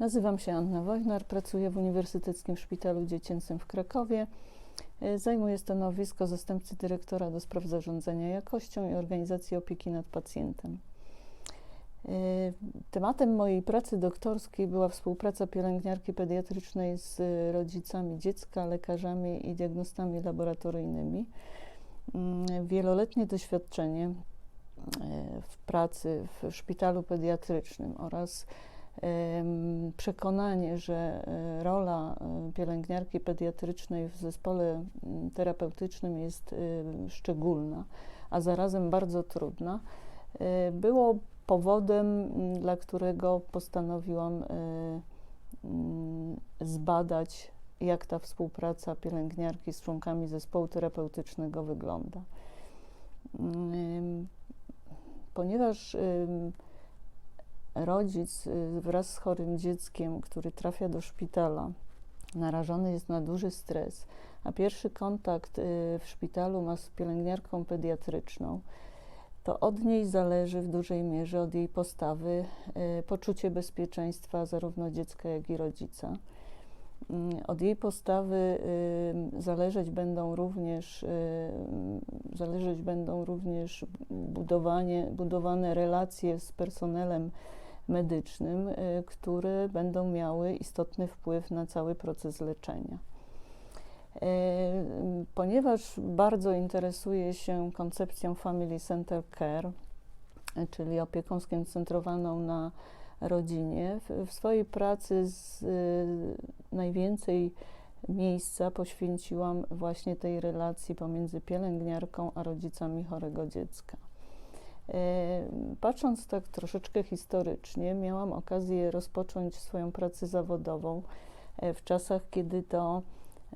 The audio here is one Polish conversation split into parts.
Nazywam się Anna Wojnar, pracuję w Uniwersyteckim Szpitalu Dziecięcym w Krakowie. E, Zajmuję stanowisko zastępcy dyrektora do spraw zarządzania jakością i organizacji opieki nad pacjentem. E, Tematem mojej pracy doktorskiej była współpraca pielęgniarki pediatrycznej z rodzicami dziecka, lekarzami i diagnostami laboratoryjnymi. Mm, Wieloletnie doświadczenie e, w pracy w szpitalu pediatrycznym oraz przekonanie, że e, rola e, pielęgniarki pediatrycznej w zespole terapeutycznym jest e, szczególna, a zarazem bardzo trudna, było powodem, dla którego postanowiłam zbadać, jak ta współpraca pielęgniarki z członkami zespołu terapeutycznego wygląda. Ponieważ rodzic y, wraz z chorym dzieckiem, który trafia do szpitala, narażony jest na duży stres, a pierwszy kontakt y, w szpitalu ma z pielęgniarką pediatryczną, to od niej zależy w dużej mierze, od jej postawy, y, poczucie bezpieczeństwa zarówno dziecka, jak i rodzica. Mm, Od jej postawy y, zależeć będą również, y, zależeć będą również budowanie, budowane relacje z personelem medycznym, y, które będą miały istotny wpływ na cały proces leczenia. Y, Ponieważ bardzo interesuję się koncepcją Family Center Care, y, czyli opieką skoncentrowaną na rodzinie, w, w swojej pracy z, y, najwięcej miejsca poświęciłam właśnie tej relacji pomiędzy pielęgniarką a rodzicami chorego dziecka. E, Patrząc tak troszeczkę historycznie, miałam okazję rozpocząć swoją pracę zawodową e, w czasach, kiedy to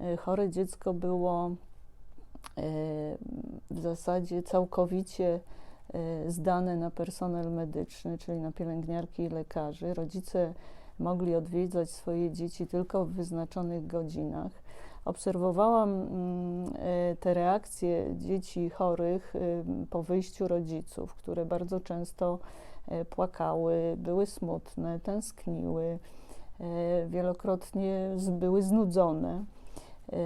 e, chore dziecko było w zasadzie całkowicie zdane na personel medyczny, czyli na pielęgniarki i lekarzy. Rodzice mogli odwiedzać swoje dzieci tylko w wyznaczonych godzinach. Obserwowałam mm, e, te reakcje dzieci chorych y, po wyjściu rodziców, które bardzo często płakały, były smutne, tęskniły, wielokrotnie były znudzone.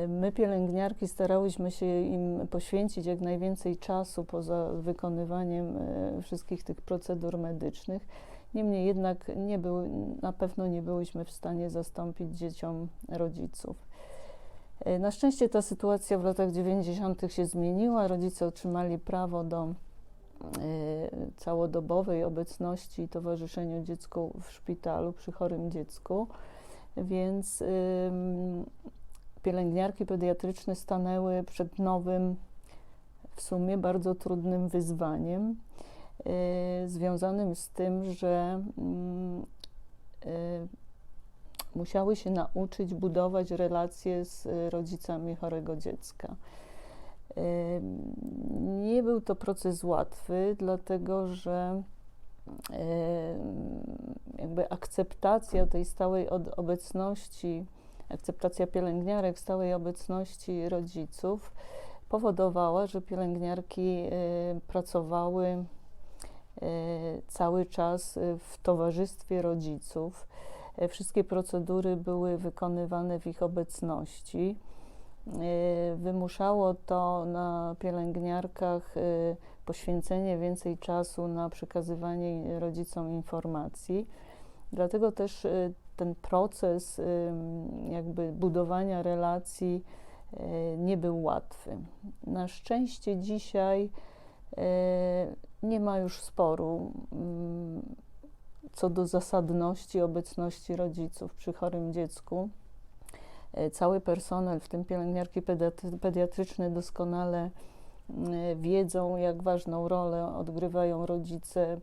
My, pielęgniarki, starałyśmy się im poświęcić jak najwięcej czasu poza wykonywaniem e, wszystkich tych procedur medycznych. Niemniej jednak nie były, na pewno nie byłyśmy w stanie zastąpić dzieciom rodziców. E, Na szczęście ta sytuacja w latach 90. się zmieniła. Rodzice otrzymali prawo do e, całodobowej obecności i towarzyszeniu dziecku w szpitalu przy chorym dziecku, więc pielęgniarki pediatryczne stanęły przed nowym, w sumie bardzo trudnym wyzwaniem, y, związanym z tym, że mm, y, musiały się nauczyć budować relacje z rodzicami chorego dziecka. Y, Nie był to proces łatwy, dlatego że jakby akceptacja tej stałej obecności, akceptacja pielęgniarek stałej obecności rodziców powodowała, że pielęgniarki y, pracowały y, cały czas w towarzystwie rodziców. E, Wszystkie procedury były wykonywane w ich obecności. Y, Wymuszało to na pielęgniarkach y, poświęcenie więcej czasu na przekazywanie rodzicom informacji. Dlatego też ten proces jakby budowania relacji y, nie był łatwy. Na szczęście dzisiaj y, nie ma już sporu co do zasadności obecności rodziców przy chorym dziecku. E, Cały personel, w tym pielęgniarki pediatry- pediatryczne, doskonale wiedzą, jak ważną rolę odgrywają rodzice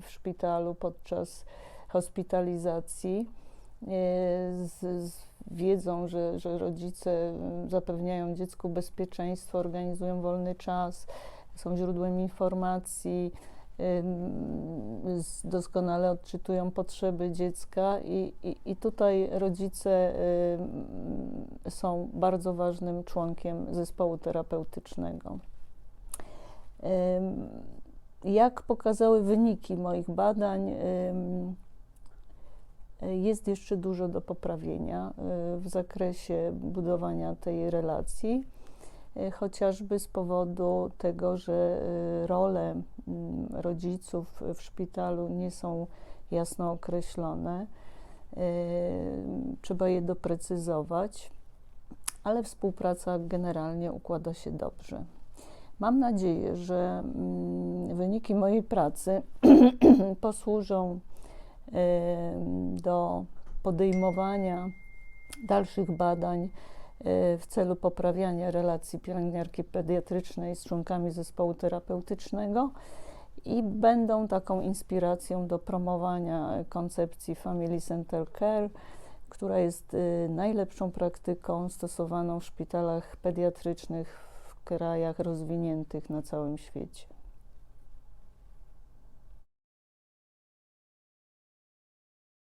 w szpitalu podczas hospitalizacji. E, Z, z, wiedzą, że, że rodzice mm, zapewniają dziecku bezpieczeństwo, organizują wolny czas, są źródłem informacji, doskonale odczytują potrzeby dziecka i, i, i tutaj rodzice są bardzo ważnym członkiem zespołu terapeutycznego. Jak pokazały wyniki moich badań, Jest jeszcze dużo do poprawienia e, w zakresie budowania tej relacji, e, chociażby z powodu tego, że e, role rodziców w szpitalu nie są jasno określone. Trzeba je doprecyzować, ale współpraca generalnie układa się dobrze. Mam nadzieję, że wyniki mojej pracy posłużą do podejmowania dalszych badań w celu poprawiania relacji pielęgniarki pediatrycznej z członkami zespołu terapeutycznego i będą taką inspiracją do promowania koncepcji Family Center Care, która jest y, najlepszą praktyką stosowaną w szpitalach pediatrycznych w krajach rozwiniętych na całym świecie.